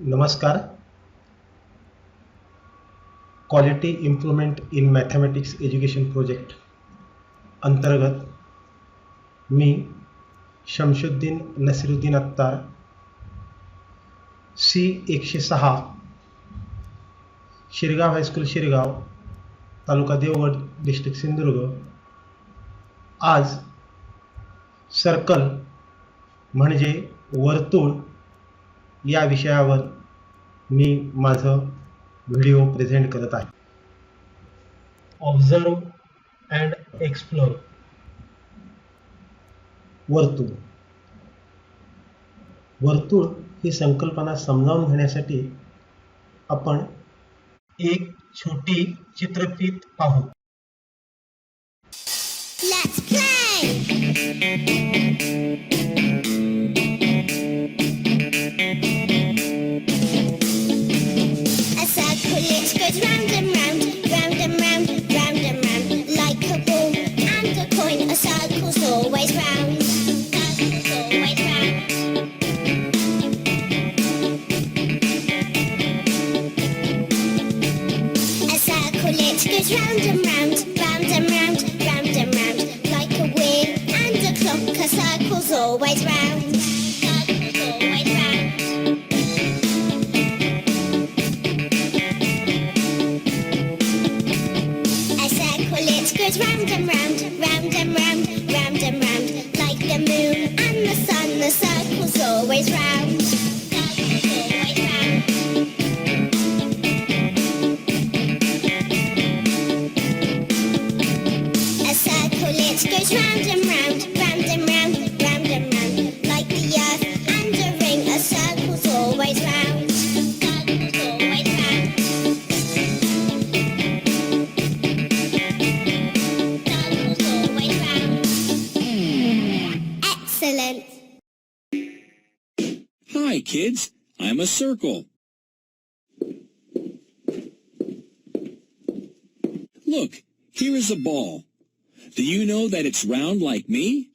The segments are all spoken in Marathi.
नमस्कार. Quality improvement in mathematics education project अंतर्गत मी शमशुद्दीन नसिरुद्दीन अत्तार सी एकशे सहा Shirgaon high school Shirgaon taluka Devgad district Sindhudurg. आज सर्कल म्हणजे वर्तुळ या विषयावर मी माझं व्हिडिओ प्रेझेंट करत आहे. ऑब्झर्व अँड एक्सप्लोर वर्तुळ. वर्तुळ ही संकल्पना समजावून घेण्यासाठी आपण एक छोटी चित्रफित पाहू. Let's play! Kids. I'm a circle. Look, here is a ball. Do you know that it's round like me?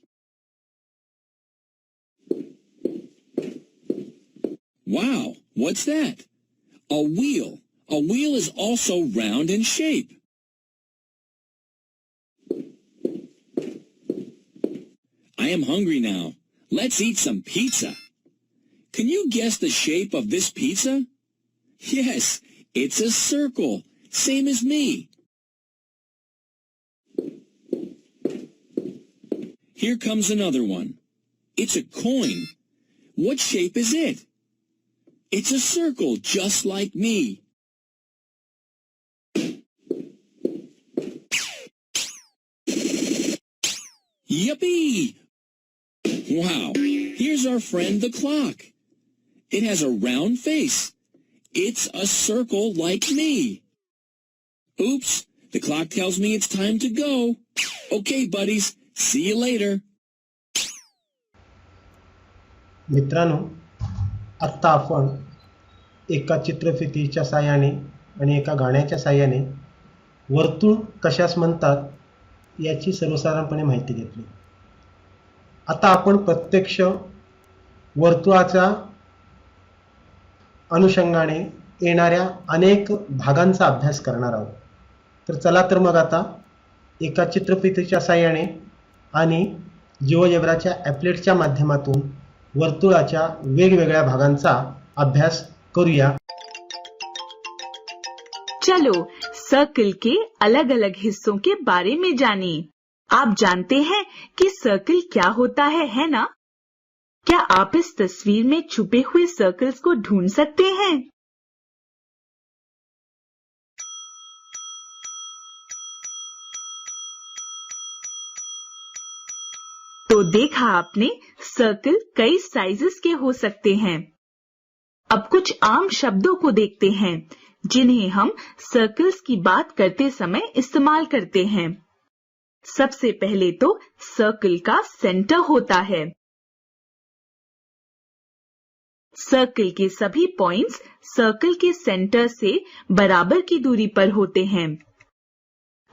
Wow, what's that? A wheel. A wheel is also round in shape. I am hungry now. Let's eat some pizza. Can you guess the shape of this pizza? Yes, it's a circle, same as me. Here comes another one. It's a coin. What shape is it? It's a circle, just like me. Yippee! Wow, here's our friend the clock. It has a round face. It's a circle like me. Oops, the clock tells me it's time to go. Okay, buddies, see you later. मित्रांनो आत्ता आपण एका चित्रफितीच्या साहाय्याने आणि एका गाण्याच्या साहाय्याने वर्तुळ कशास म्हणतात याची सर्वसाधारणपणे माहिती घेतली आता आपण प्रत्यक्ष वर्तुळाचा अनुषंगाने येणाऱ्या अनेक भागांचा अभ्यास करणार आहोत. तर चला तर मग आता एका चित्रफितीच्या साह्याने आणि जिओजेब्राच्या ॲपलेटच्या माध्यमातून वर्तुळाच्या वेगवेगळ्या भागांचा अभ्यास करूया. चलो सर्कल के अलग अलग हिस्सों के बारे में जानिए आप जानते हैं कि सर्कल क्या होता है है ना? क्या आप इस तस्वीर में छुपे हुए सर्कल्स को ढूंढ सकते हैं? तो देखा आपने सर्कल कई साइजेस के हो सकते हैं। अब कुछ आम शब्दों को देखते हैं, जिन्हें हम सर्कल्स की बात करते समय इस्तेमाल करते हैं। सबसे पहले तो सर्कल का सेंटर होता है। सर्कल के सभी पॉइंट्स सर्कल के सेंटर से बराबर की दूरी पर होते हैं।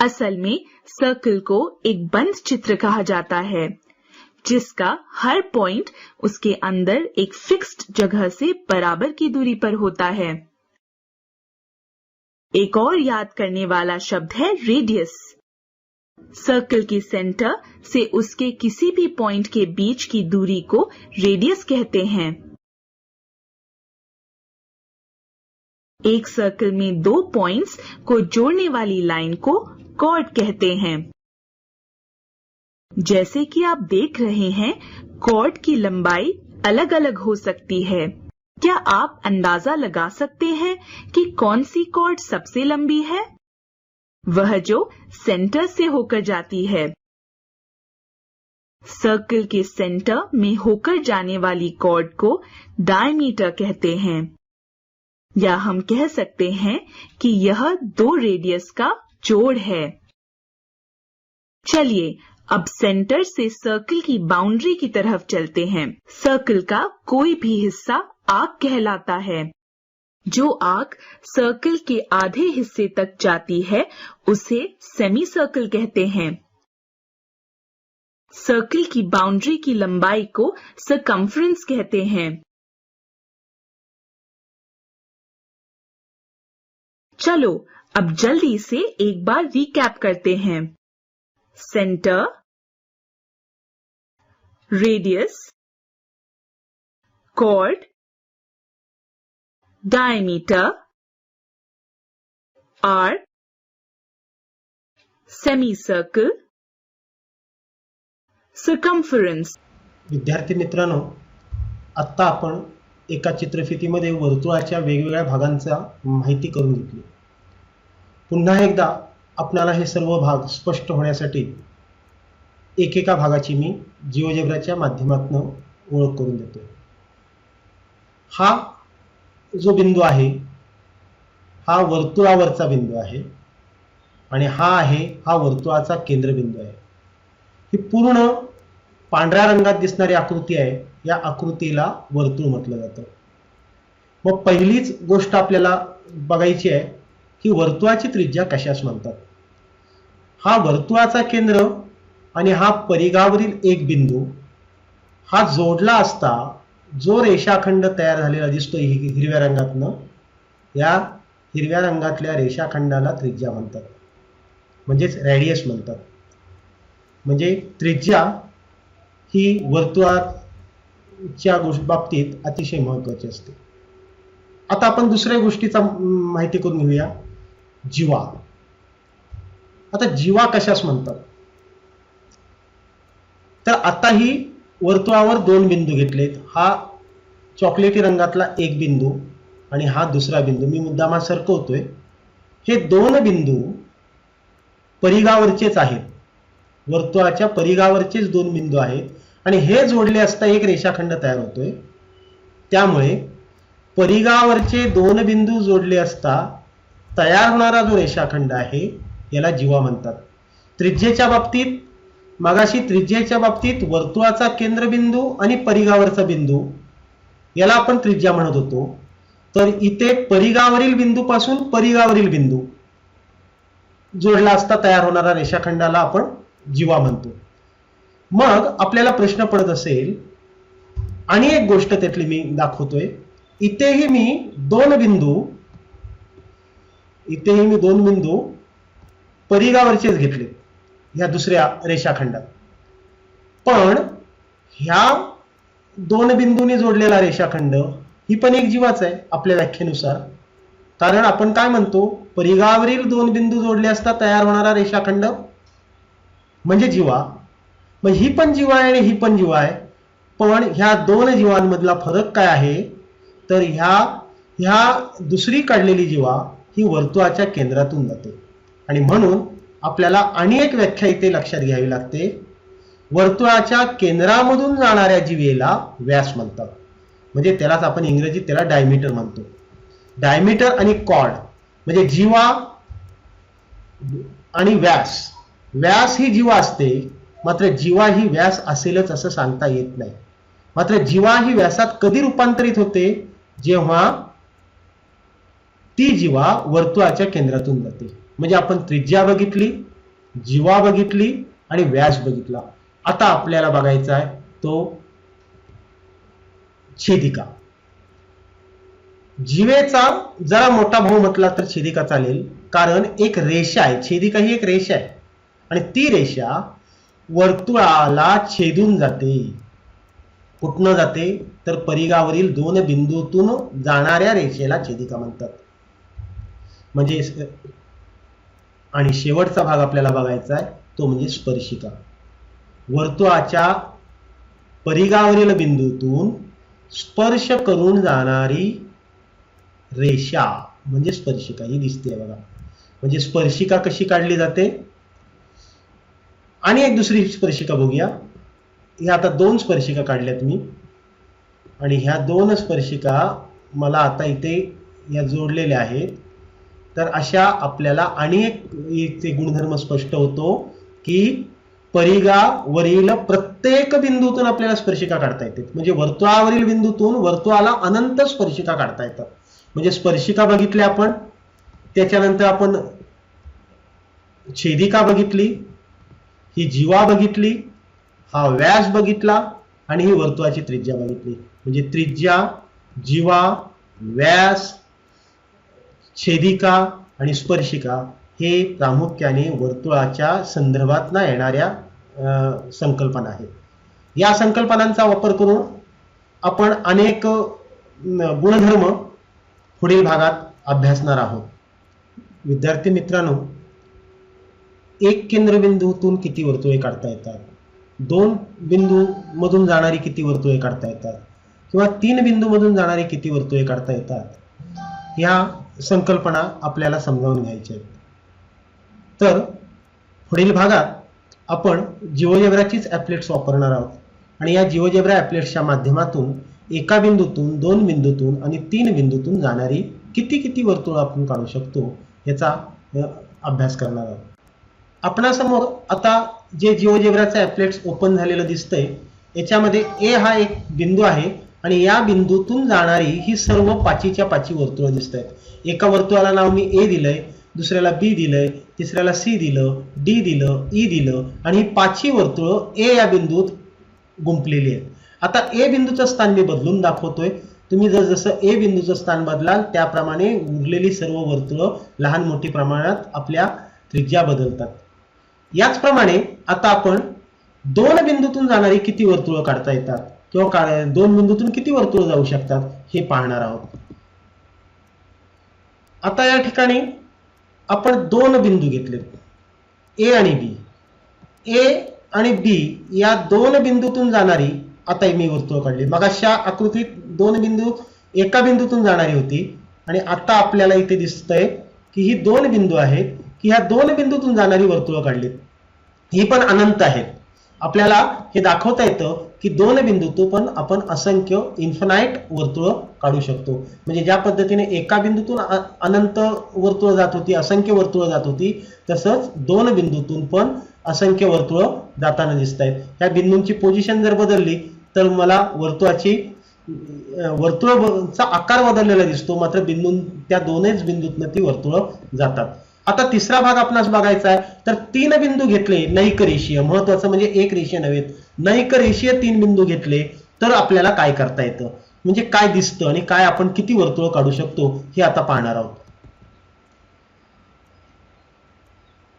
असल में सर्कल को एक बंद चित्र कहा जाता है, जिसका हर पॉइंट उसके अंदर एक फिक्स्ड जगह से बराबर की दूरी पर होता है। एक और याद करने वाला शब्द है रेडियस सर्कल के सेंटर से उसके किसी भी पॉइंट के बीच की दूरी को रेडियस कहते हैं। एक सर्कल में दो पॉइंट्स को जोड़ने वाली लाइन को कॉर्ड कहते हैं। जैसे कि आप देख रहे हैं कॉर्ड की लंबाई अलग अलग हो सकती है। क्या आप अंदाज़ा लगा सकते हैं कि कौन सी कॉर्ड सबसे लंबी है? वह जो सेंटर से होकर जाती है। सर्कल के सेंटर में होकर जाने वाली कॉर्ड को डायमीटर कहते हैं। या हम कह सकते हैं कि यह दो रेडियस का जोड़ है। चलिए, अब सेंटर से सर्कल की बाउंड्री की तरफ़ चलते हैं। सर्कल का कोई भी हिस्सा आग कहलाता है। जो आग सर्कल के आधे हिस्से तक जाती है, उसे सेमी सर्कल कहते हैं। सर्कल की बाउंड्री की लंबाई को सकम्फ्रेंस कहते हैं। चलो, अब जल्दी से एक बार रिकैप करते हैं। Centre radius chord, diameter arc semicircle, circumference. विद्यार्थी मित्रांनो, आत्ता आपण एका चित्रफितीमध्ये वर्तुळाच्या वेगवेगळ्या भागांचा माहिती करून घेतली. पुन्हा एकदा आपणाला हे सर्व भाग स्पष्ट होण्यासाठी एकेका भागाची मी जिओजेब्राच्या माध्यमातून ओळख करून देतो हा जो बिंदू आहे हा वर्तुळावरचा बिंदू आहे आणि हा आहे हा वर्तुळाचा केंद्रबिंदू आहे. ही पूर्ण पांढऱ्या रंगात दिसणारी आकृती आहे. या आकृतीला वर्तुळ म्हटलं जातं. मग पहिलीच गोष्ट आपल्याला बघायची आहे की वर्तुळाची त्रिज्या कशास म्हणतात? हा वर्तुळाचा केंद्र आणि हा परिघावरील एक बिंदू हा जोडला असता जो रेषाखंड तयार झालेला दिसतो हिरव्या रंगातनं या हिरव्या रंगातल्या रेषाखंडाला त्रिज्या म्हणतात. म्हणजेच रॅडियस म्हणतात. म्हणजे त्रिज्या ही वर्तुळात च्या बाबतीत अतिशय महत्वाची असते. आता आपण दुसऱ्या गोष्टीचा माहिती करून घेऊया. जीवा. आता जीवा कशास म्हणतात? तर आताही वर्तुळावर दोन बिंदू घेतलेत. हा चॉकलेटी रंगातला एक बिंदू आणि हा दुसरा बिंदू. मी मुद्दामा सरकवतोय. हे दोन बिंदू परिघावरचेच आहेत. वर्तुळाच्या परिघावरचेच दोन बिंदू आहेत. आणि हे जोडले असता एक रेषाखंड तयार होतोय. त्यामुळे परिघावरचे दोन बिंदू जोडले असता तयार होणारा जो रेषाखंड आहे याला जीवा म्हणतात. त्रिज्येच्या बाबतीत मगाशी त्रिज्येच्या बाबतीत वर्तुळाचा केंद्रबिंदू आणि परिघावरचा बिंदू याला आपण त्रिज्या म्हणत होतो. तर इथे परिघावरील बिंदूपासून परिघावरील बिंदू जोडला असता तयार होणारा रेषाखंडाला आपण जीवा म्हणतो. मग आपल्याला प्रश्न पडत असेल आणि एक गोष्ट त्यातली मी दाखवतोय इथेही मी दोन बिंदू इथेही मी दोन बिंदू परिघावरचेच घेतले ह्या दुसऱ्या रेषाखंडात. पण ह्या दोन बिंदूंनी जोडलेला रेषाखंड ही पण एक जीवाच आहे आपल्या व्याख्येनुसार. कारण आपण काय म्हणतो परिघावरील दोन बिंदू जोडले असता तयार होणारा रेषाखंड म्हणजे जीवा. मग ही पण जीवा आहे आणि ही पण जीवा आहे. पण ह्या दोन जीवांमधला फरक काय आहे? तर ह्या ह्या दुसरी काढलेली जीवा ही वर्तुळाच्या केंद्रातून जाते. आणि म्हणून आपल्याला आणि एक व्याख्या इथे लक्षात घ्यावी लागते. वर्तुळाच्या केंद्रामधून जाणाऱ्या जीवेला व्यास म्हणतात. म्हणजे त्यालाच आपण इंग्रजीत त्याला डायमीटर म्हणतो. डायमीटर आणि कॉर्ड म्हणजे जीवा आणि व्यास. व्यास ही जीवा असते मात्र जीवा ही व्यास असेलच असं सांगता येत नाही. मात्र जीवा ही व्यासात कधी रूपांतरित होते? जेव्हा ती जीवा वर्तुळाच्या केंद्रातून जाते. म्हणजे आपण त्रिज्या बघितली जीवा बघितली आणि व्यास बघितला. आता आपल्याला बघायचा आहे तो छेदिका. जीवेचा जरा मोठा भाऊ म्हटला तर छेदिका चालेल. कारण एक रेषा आहे. छेदिका ही एक रेषा आहे. आणि ती रेषा वर्तुळाला छेदून जाते. कुठनं जाते तर परिघावरील दोन बिंदूतून जाणाऱ्या रेषेला छेदिका म्हणतात. म्हणजे आणि शेवटचा भाग आपल्याला बघायचा आहे तो म्हणजे स्पर्शिका. वर्तुळाच्या परिघावरील बिंदूतून स्पर्श करून जाणारी रेषा म्हणजे स्पर्शिका ही दिसते बघा. म्हणजे स्पर्शिका कशी काढली जाते? आणि एक दुसरी स्पर्शिका बघूया. ह्या आता दोन स्पर्शिका काढल्यात मी. आणि ह्या दोन स्पर्शिका मला आता इथे या जोडलेल्या आहेत. तर अशा आपल्याला आणि एक इथे गुणधर्म स्पष्ट होतो की परिघावरील प्रत्येक बिंदूतून आपल्याला स्पर्शिका काढता येते म्हणजे वर्तुळावरील बिंदूतून वर्तुळाला अनंत स्पर्शिका काढता येतात म्हणजे स्पर्शिका बघितल्या आपण त्याच्यानंतर आपण छेदिका बघितली ही जीवा बघितली हा व्यास बघितला आणि ही वर्तुळाची त्रिज्या बघितली. म्हणजे त्रिज्या जीवा व्यास छेदिका आणि स्पर्शिका हे प्रामुख्याने वर्तुळाच्या संदर्भात ना येणाऱ्या अं, संकल्पना आहेत. या संकल्पनांचा वापर करून आपण अनेक गुणधर्म पुढील भागात अभ्यासणार आहोत. विद्यार्थी मित्रांनो एक केंद्रबिंदूतून किती वर्तुळे काढता येतात? दोन बिंदू मधून जाणारी किती वर्तुळे काढता येतात? किंवा तीन बिंदू मधून जाणारी किती वर्तुळे काढता येतात? ह्या संकल्पना आपल्याला समजावून घ्यायच्या आहेत. तर पुढील भागात आपण जिओजेब्राचीच ॲपलेट्स वापरणार आहोत. आणि या जिओजेब्रा ॲप्लेट्सच्या माध्यमातून एका बिंदूतून दोन बिंदूतून आणि तीन बिंदूतून जाणारी किती किती वर्तुळ आपण काढू शकतो याचा अभ्यास करणार आहोत. आपणासमोर आता जे जिओजेब्राचं ॲप्लेट्स ओपन झालेलं दिसतंय याच्यामध्ये ए हा एक बिंदू आहे आणि या बिंदूतून जाणारी ही सर्व पाचीच्या पाची वर्तुळं दिसत आहेत एका वर्तुळाला नाव मी ए दिलंय दुसऱ्याला बी दिलंय तिसऱ्याला सी दिलं डी दिलं ई दिलं आणि ही पाचही वर्तुळं ए या बिंदूत गुंपलेली आहेत. आता ए बिंदूचं स्थान मी बदलून दाखवतोय. तुम्ही जर जसं ए बिंदूचं स्थान बदलाल त्याप्रमाणे उरलेली सर्व वर्तुळं लहान मोठी प्रमाणात आपल्या त्रिज्या बदलतात. याचप्रमाणे आता आपण दोन बिंदूतून जाणारी किती वर्तुळं काढता येतात? किंवा का- दोन बिंदूतून किती वर्तुळ जाऊ शकतात? हे पाहणार आहोत. आता या ठिकाणी आपण दोन बिंदू घेतलेत. ए आणि बी ए आणि बी या दोन बिंदूतून जाणारी आता मी वर्तुळ काढली. मग अशा आकृतीत दोन बिंदू एका बिंदूतून जाणारी होती. आणि आता आपल्याला इथे दिसतंय की ही दोन बिंदू आहेत. की ह्या दोन बिंदूतून जाणारी वर्तुळं काढलीत. ही पण अनंत आहेत. आपल्याला हे दाखवता येतं की दोन बिंदूतून पण आपण असंख्य इन्फनाईट वर्तुळं काढू शकतो. म्हणजे ज्या पद्धतीने एका बिंदूतून अनंत वर्तुळ जात होती असंख्य वर्तुळं जात होती तसंच दोन बिंदूतून पण असंख्य वर्तुळं जाताना दिसत आहेत ह्या बिंदूंची पोझिशन जर बदलली तर मला वर्तुळाची वर्तुळचा आकार बदललेला दिसतो. मात्र बिंदू त्या दोनच बिंदूतनं ती वर्तुळं जातात. आता तिसरा भाग आपणास बघायचा आहे. तर तीन बिंदू घेतले नैक रेषीय. महत्वाचं म्हणजे एक रेषीय नव्हे. नैक रेषीय तीन बिंदू घेतले तर आपल्याला काय करता येतं? म्हणजे काय दिसतं आणि काय आपण किती वर्तुळ काढू शकतो हे आता पाहणार आहोत.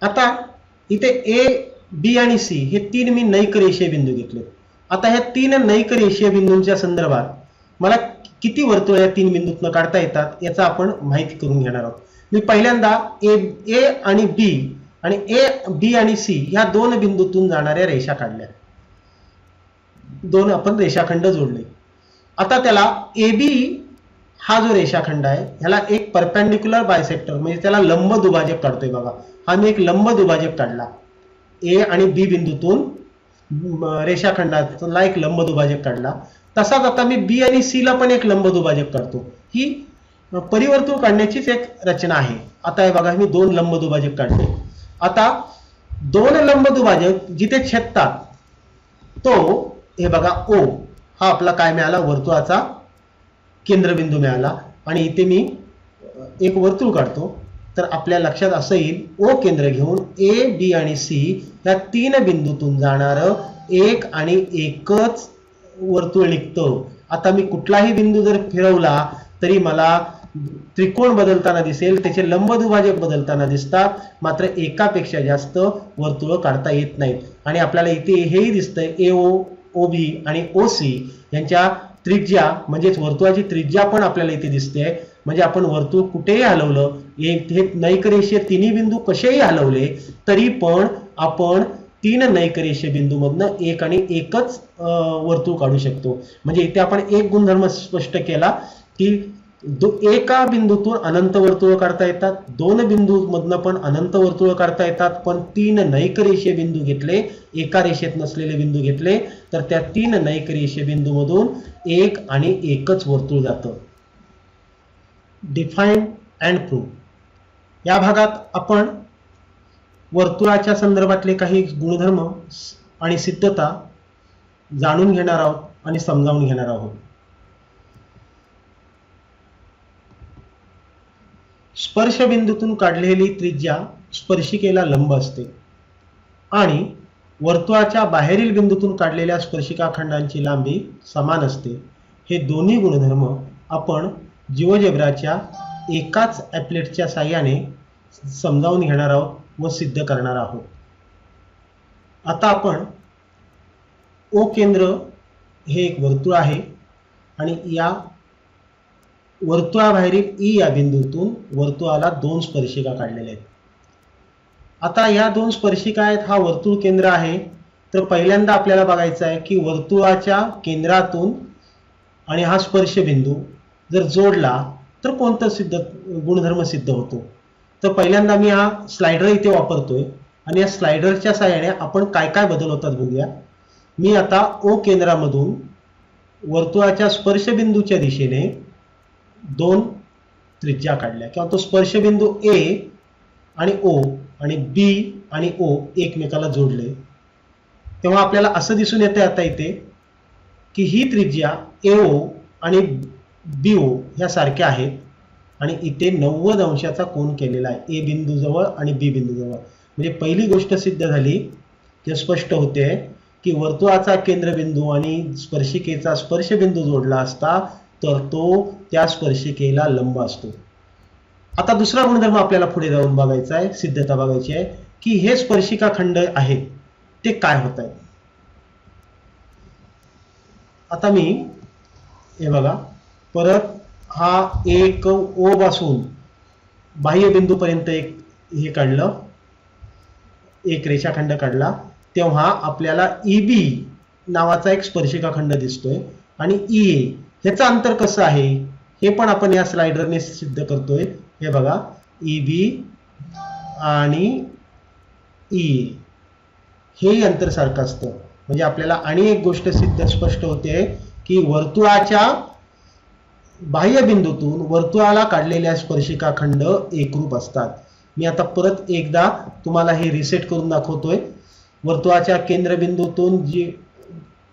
आता इथे ए बी आणि सी हे तीन मी नैक रेषीय बिंदू घेतले आता ह्या तीन नैक रेषीय बिंदूंच्या संदर्भात मला किती वर्तुळ या तीन बिंदूतनं काढता येतात याचा आपण माहिती करून घेणार आहोत. मी पहिल्यांदा ए ए आणि बी आणि ए बी आणि सी ह्या दोन बिंदूतून जाणाऱ्या रेषा काढल्या. दोन आपण रेषाखंड जोडले. आता त्याला ए बी हा जो रेषाखंड आहे ह्याला एक परपेंडिक्युलर बायसेक्टर म्हणजे त्याला लंब दुभाजक काढतोय बघा. हा मी एक लंब दुभाजक काढला. ए आणि बी बिंदूतून रेषाखंडाला एक लंब दुभाजक काढला. तसाच आता मी बी आणि सी ला पण एक लंब दुभाजक काढतो. ही परिवर्तुळ काढण्याचीच एक रचना आहे. आता हे बघा मी दोन लंब दुभाजक काढतो आता दोन लंब दुभाजक जिथे छेदतात तो हे बघा ओ हा आपला काय मिळाला? वर्तुळाचा केंद्रबिंदू मिळाला. आणि इथे मी एक वर्तुळ काढतो. तर आपल्या लक्षात असं येईल ओ केंद्र घेऊन ए बी आणि सी या तीन बिंदूतून जाणारं एक आणि एकच वर्तुळ निघतं. आता मी कुठलाही बिंदू जर फिरवला तरी मला त्रिकोण बदलताना दिसेल त्याचे लंबदुभाजक बदलताना दिसतात मात्र एकापेक्षा जास्त वर्तुळ काढता येत नाहीत. आणि आपल्याला इथे हेही दिसतंय ए ओ ओ बी आणि ओ सी यांच्या त्रिज्या म्हणजेच वर्तुळाची त्रिज्या पण आपल्याला इथे दिसते. म्हणजे आपण वर्तुळ कुठेही हलवलं हे नैकरेषीय तिन्ही बिंदू कसेही हलवले तरी पण आपण तीन नैकरेषीय बिंदूमधनं एक आणि एकच अं, वर्तुळ काढू शकतो. म्हणजे इथे आपण एक गुणधर्म स्पष्ट केला की दो एका बिंदूतून अनंत वर्तुळ काढता येतात. दोन बिंदूमधनं पण अनंत वर्तुळ काढता येतात. पण तीन नैक रेषे बिंदू घेतले एका रेषेत नसलेले बिंदू घेतले तर त्या तीन नैक रेषे बिंदू बिंदूमधून एक आणि एकच वर्तुळ जातं. डिफाईन अँड प्रूव्ह या भागात आपण वर्तुळाच्या संदर्भातले काही गुणधर्म आणि सिद्धता जाणून घेणार आहोत आणि समजावून घेणार आहोत. स्पर्शबिंदूतून काढलेली त्रिज्या स्पर्शिकेला लंब असते. आणि वर्तुळाच्या बाहेरील बिंदूतून काढलेल्या स्पर्शिका खंडांची लांबी समान असते. हे दोन्ही गुणधर्म आपण जीवजेब्राच्या एकाच ॲपलेटच्या साह्याने समजावून घेणार आहोत व सिद्ध करणार आहोत. आता आपण ओ केंद्र हे एक वर्तुळ आहे आणि या वर्तुळाबाहेरील ई या बिंदूतून वर्तुळाला दोन स्पर्शिका काढलेल्या आहेत. आता या दोन स्पर्शिका आहेत हा वर्तुळ केंद्र आहे. तर पहिल्यांदा आपल्याला बघायचं आहे की वर्तुळाच्या केंद्रातून आणि हा स्पर्श बिंदू जर जोडला तर कोणतं सिद्ध गुणधर्म सिद्ध होतो? तर पहिल्यांदा मी हा स्लायडर इथे वापरतोय आणि या स्लायडरच्या साह्याने आपण काय काय बदल होतात बघूया. मी आता ओ केंद्रामधून वर्तुळाच्या स्पर्शबिंदूच्या दिशेने दोन त्रिज्या काढल्या. किंवा तो स्पर्शबिंदू ए आणि ओ आणि बी आणि ओ एकमेकाला जोडले. तेव्हा आपल्याला असं दिसून येतं आता इथे की ही त्रिज्या ए ओ आणि बी ओ ह्या सारख्या आहेत. आणि इथे नव्वद अंशाचा कोण केलेला आहे. ए बिंदूजवळ आणि बी बिंदूजवळ. म्हणजे पहिली गोष्ट सिद्ध झाली जे स्पष्ट होते की वर्तुळाचा केंद्रबिंदू आणि स्पर्शिकेचा स्पर्शबिंदू जोडला असता तर तो त्या स्पर्शिकेला लंब असतो. आता दुसरा गुणधर्म आपल्याला पुढे जाऊन बघायचा आहे सिद्धता बघायची आहे की हे स्पर्शिका खंड आहेत ते काय होत आहे? आता मी हे बघा परत हा एक ओ पासून बाह्य बिंदूपर्यंत एक हे काढलं एक रेषाखंड काढला तेव्हा आपल्याला ईबी नावाचा एक स्पर्शिका खंड दिसतोय. आणि ई ए ह्याचं अंतर कसं आहे? हे पण आपण या स्लायडरने सिद्ध करतोय. हे बघा ई बी आणि ई हे अंतर सारखं असतं. म्हणजे आपल्याला आणि एक गोष्ट सिद्ध स्पष्ट होते की वर्तुळाच्या बाह्य बिंदूतून वर्तुळाला काढलेल्या स्पर्शिका खंड एकरूप असतात. मी आता परत एकदा तुम्हाला हे रिसेट करून दाखवतोय. वर्तुळाच्या केंद्रबिंदूतून जी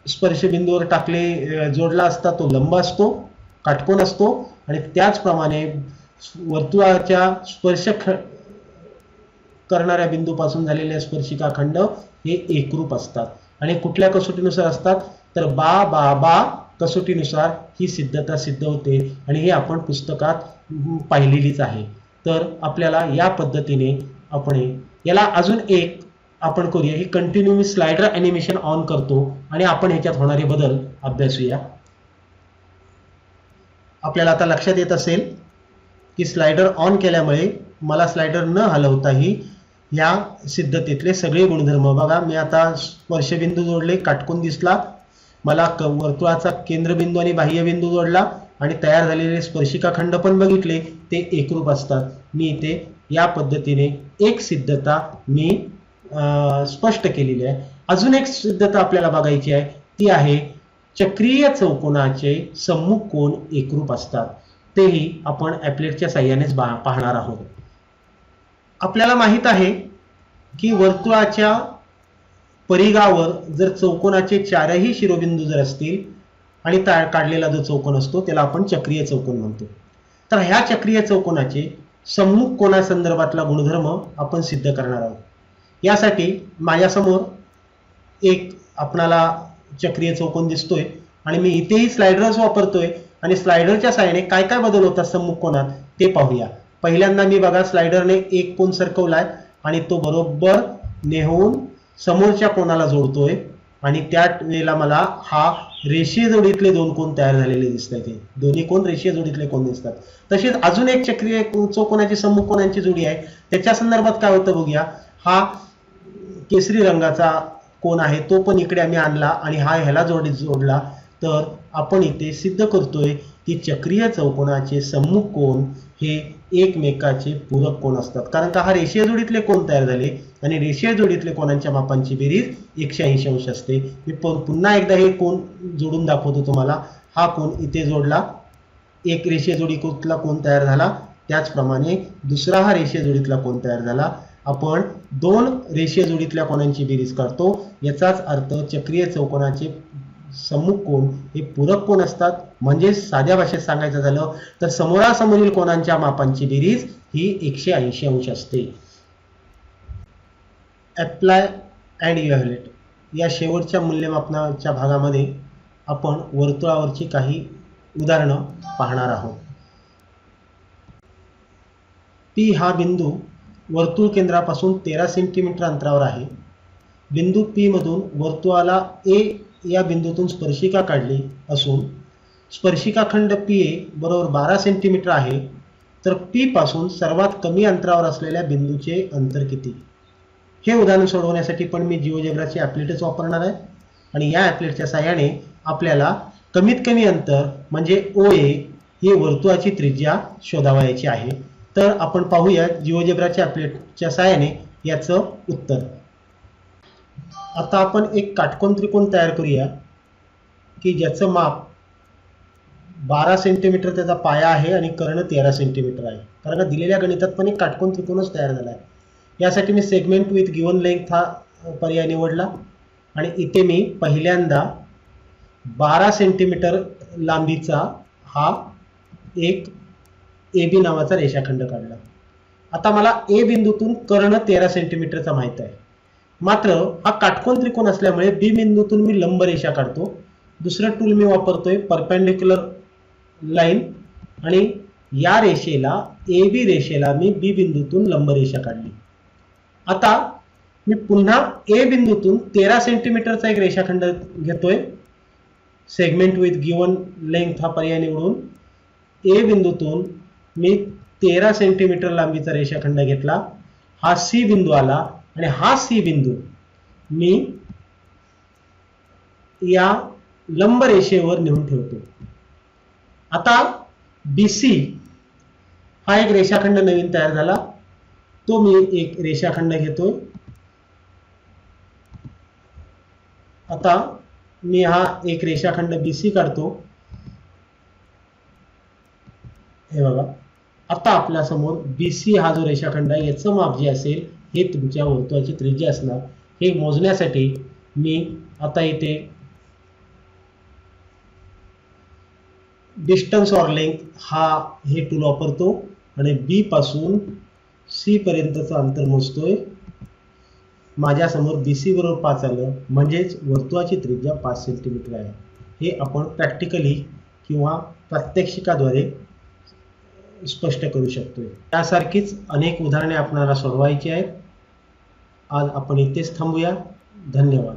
स्पर्शबिंदूवर टाकले जोडला असता तो लंब असतो काटकोन असतो आणि त्याचप्रमाणे वर्तुळाच्या स्पर्श ख करणाऱ्या बिंदूपासून झालेल्या स्पर्शिका खंड हे एकरूप असतात. आणि कुठल्या कसोटीनुसार असतात? तर बा बा बा कसोटीनुसार ही सिद्धता सिद्ध होते आणि हे आपण पुस्तकात पाहिलेलीच आहे. तर आपल्याला या पद्धतीने आपण याला अजून एक आपण करूया हे कंटिन्यू मी स्लायडर अॅनिमेशन ऑन करतो आणि आपण ह्याच्यात होणारे बदल अभ्यासूया आपल्याला आता लक्षात येत असेल की स्लायडर ऑन केल्यामुळे मला स्लायडर न हलवताही या सिद्धतेतले सगळे गुणधर्म बघा मी आता स्पर्शबिंदू जोडले काटकून दिसला मला क वर्तुळाचा केंद्रबिंदू आणि बाह्यबिंदू जोडला आणि तयार झालेले स्पर्शिका खंड पण बघितले ते एकरूप असतात. मी इथे या पद्धतीने एक सिद्धता मी स्पष्ट केलेली आहे. अजून एक सिद्धता आपल्याला बघायची आहे. ती आहे चक्रीय चौकोनाचे सम्मुख कोण एकरूप असतात. तेही आपण ॲप्लेटच्या साह्यानेच पाहणार आहोत. आपल्याला माहीत आहे की वर्तुळाच्या परिघावर जर चौकोनाचे चारही शिरोबिंदू जर असतील आणि ता काढलेला जो चौकोन असतो त्याला आपण चक्रीय चौकोन म्हणतो. तर ह्या चक्रीय चौकोनाचे सम्मुख कोणासंदर्भातला गुणधर्म आपण सिद्ध करणार आहोत. यासाठी माझ्यासमोर एक आपणाला चक्रीय चौकोन दिसतोय आणि मी इथेही स्लायडरच वापरतोय आणि स्लायडरच्या साह्याने काय काय बदल होतात सम्मुख कोणात ते पाहूया. पहिल्यांदा मी बघा स्लायडरने एक कोण सरकवलाय आणि तो बरोबर नेहून समोरच्या कोणाला जोडतोय आणि त्या वेळेला मला हा रेषीय जोडीतले दोन कोण तयार झालेले दिसत आहेत दोन्ही कोण रेषीय जोडीतले कोण दिसतात. तसेच अजून एक चक्रीय चौकोनाची सम्मुख कोणाची जोडी आहे. त्याच्या संदर्भात काय होतं बघूया. हा केसरी रंगाचा कोण आहे तो पण इकडे आम्ही आणला आणि हा ह्याला जोड जोडला. तर आपण इथे सिद्ध करतोय की चक्रीय चौकोनाचे सम्मुख कोण हे एकमेकाचे पूरक कोण असतात. कारण का हा रेषीय जोडीतले कोण तयार झाले आणि रेषीय जोडीतले कोणांच्या मापांची बेरीज एकशे ऐंशी अंश असते. मी पुन्हा एकदा हे कोण जोडून दाखवतो तुम्हाला. हा कोण इथे जोडला. एक रेषीय जोडीतला कोण तयार झाला. त्याचप्रमाणे दुसरा हा रेषीय जोडीतला कोण तयार झाला. आपण दोन रेषीय जोडीतल्या कोणांची बेरीज काढतो? याचाच अर्थ चक्रीय चौकोनाचे सम्मुख कोण? हे पूरक कोण असतात? म्हणजे साध्या भाषेत सांगायचं झालं तर समोरासमोरील कोणांच्या मापांची बेरीज ही एकशे ऐंशी अंश असते. अप्लाय अँड इव्हॅल्युएट या शेवटच्या मूल्यमापनाच्या भागामध्ये आपण वर्तुळावरची काही उदाहरणं पाहणार आहोत. पी हा बिंदू वर्तुळ केंद्रापासून तेरा सेंटीमीटर अंतरावर आहे. बिंदू पी मधून वर्तुळाला ए या बिंदूतून स्पर्शिका काढली असून स्पर्शिका खंड पी ए बरोबर बारा सेंटीमीटर आहे तर पी पासून सर्वात कमी अंतरावर असलेल्या बिंदूचे अंतर किती? हे उदाहरण सोडवण्यासाठी पण मी जिओजेब्राची ॲप्लेटच वापरणार आहे. आणि या ॲप्लेटच्या सहाय्याने आपल्याला कमीत कमी अंतर म्हणजे ओ ए ही वर्तुळाची त्रिज्या शोधावायची आहे. तर आपण पाहूया जिओजेब्राच्या ॲप्लेटच्या साहाय्याने याचं उत्तर. आता आपण एक काटकोन त्रिकोण तयार करूया की ज्याचं माप बारा सेंटीमीटर त्याचा पाया आहे आणि कर्ण तेरा सेंटीमीटर आहे. कारण का दिलेल्या गणितात पण एक काटकोन त्रिकोणच तयार झाला आहे. यासाठी मी सेगमेंट विथ गिवन लेंथ हा पर्याय निवडला आणि इथे मी पहिल्यांदा बारा सेंटीमीटर लांबीचा हा एक ए बी नावाचा रेषाखंड काढला. आता मला ए बिंदूतून कर्ण तेरा सेंटीमीटरचा माहीत आहे. मात्र हा काटकोन त्रिकोण असल्यामुळे बी बिंदूतून मी लंब रेषा काढतो. दुसरं टूल मी वापरतोय परपेंडिक्युलर लाईन आणि या रेषेला ए बी रेषेला मी बी बिंदूतून लंब रेषा काढली. आता मी पुन्हा ए बिंदूतून तेरा सेंटीमीटरचा एक रेषाखंड घेतोय. सेगमेंट विथ गिवन लेंथ हा पर्याय निवडून ए बिंदूतून मी तेरा सेंटीमीटर लांबीचा रेषाखंड घेतला. हा सी बिंदू आला आणि हा सी बिंदू मी या लंब रेषेवर नेऊन ठेवतो. आता बीसी हा एक रेषाखंड नवीन तयार झाला. तो मी एक रेषाखंड घेतोय. आता मी हा एक रेषाखंड बीसी काढतो. हे बघा. आता आपल्यासमोर बी सी हा जो रेषाखंड आहे याचं माप जे असेल हे तुमच्या वर्तुळाची त्रिज्या असणार. हे मोजण्यासाठी मी आता इथे डिस्टन्स ऑर लेंथ हा हे टूल वापरतो आणि बी पासून सी पर्यंतचं अंतर मोजतोय. माझ्यासमोर बी सी बरोबर पाच आलं. म्हणजेच वर्तुळाची त्रिज्या पाच सेंटीमीटर आहे. हे आपण प्रॅक्टिकली किंवा प्रात्यक्षिकाद्वारे स्पष्ट करू शकतोय. त्यासारखीच अनेक उदाहरणे आपणाला सोडवायची आहेत. आज आपण इथेच थांबूया. धन्यवाद.